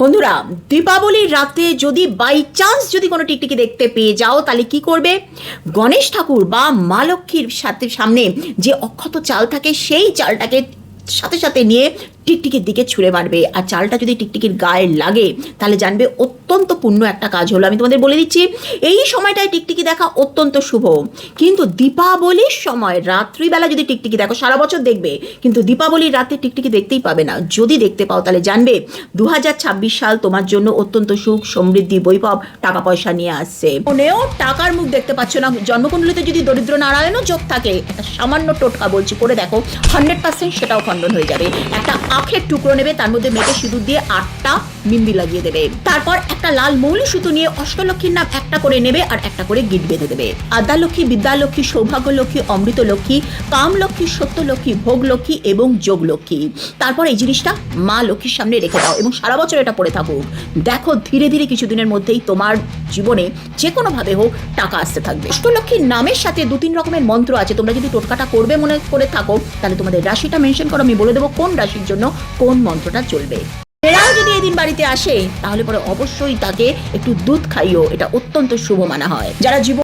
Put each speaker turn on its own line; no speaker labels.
বন্ধুরা, দীপাবলির রাতে যদি বাই চান্স যদি কোনো টিকটিকি দেখতে পেয়ে যাও, তাহলে কি করবে? গণেশ ঠাকুর বা মা লক্ষ্মীর সাথে সামনে যে অক্ষত চাল থাকে, সেই চালটাকে সাথে সাথে নিয়ে টিকটিকির দিকে ছুঁড়ে মারবে। আর চালটা যদি টিকটিকির গায়ে লাগে, তাহলে জানবে অত্যন্ত পূর্ণ একটা কাজ হলো। আমি তোমাদের বলে দিচ্ছি, এই সময়টায় টিকটিকি দেখা অত্যন্ত শুভ। কিন্তু দীপাবলির সময় রাত্রিবেলা যদি টিকটিকি দেখো, সারা বছর দেখবে, কিন্তু দীপাবলির রাতে টিকটিকি দেখতেই পাবে না। যদি দেখতে পাও, তাহলে জানবে দু হাজার ছাব্বিশ সাল তোমার জন্য অত্যন্ত সুখ, সমৃদ্ধি, বৈভব টাকা পয়সা নিয়ে আসছে। মনেও টাকার মুখ দেখতে পাচ্ছ না। জন্মকুণ্ডলিতে যদি দরিদ্র নারায়ণও যোগ থাকে সামান্য টোটকা বলছি, করে দেখো হান্ড্রেড পার্সেন্ট সেটাও খণ্ডন হয়ে যাবে। একটা আখের টুকরো নেবে, তার মধ্যে মেটে সিঁদুর দিয়ে আটটা মিন্দি লাগিয়ে দেবে। তারপর একটা লাল মৌলি সুতো নিয়ে অষ্টলক্ষীর নাম একটা করে নেবে আর একটা করে গিট বেঁধে দেবে। আদ্যা লক্ষ্মী বিদ্যা লক্ষ্মী সৌভাগ্য লক্ষ্মী অমৃত লক্ষ্মী কাম লক্ষ্মী সত্য লক্ষ্মী ভোগ লক্ষ্মী এবং যোগ লক্ষ্মী তারপর এই জিনিসটা মা লক্ষ্মীর সামনে রেখে দাও এবং সারা বছর এটা পড়ে থাকুক দেখো, ধীরে ধীরে কিছুদিনের মধ্যেই তোমার জীবনে যে কোনোভাবে হোক টাকা আসতে থাকবে। অষ্টলক্ষ্মীর নামের সাথে দু তিন রকমের মন্ত্র আছে। তোমরা যদি টোটকাটা করবে মনে করে থাকো, তাহলে তোমাদের রাশিটা মেনশন করো। আমি বলে দেবো কোন রাশির জন্য কোন মন্ত্রটা চলবে। এরাও যদি এদিন বাড়িতে আসে, তাহলে পরে অবশ্যই তাকে একটু দুধ খাইও এটা অত্যন্ত শুভ মানা হয়। যারা জীবন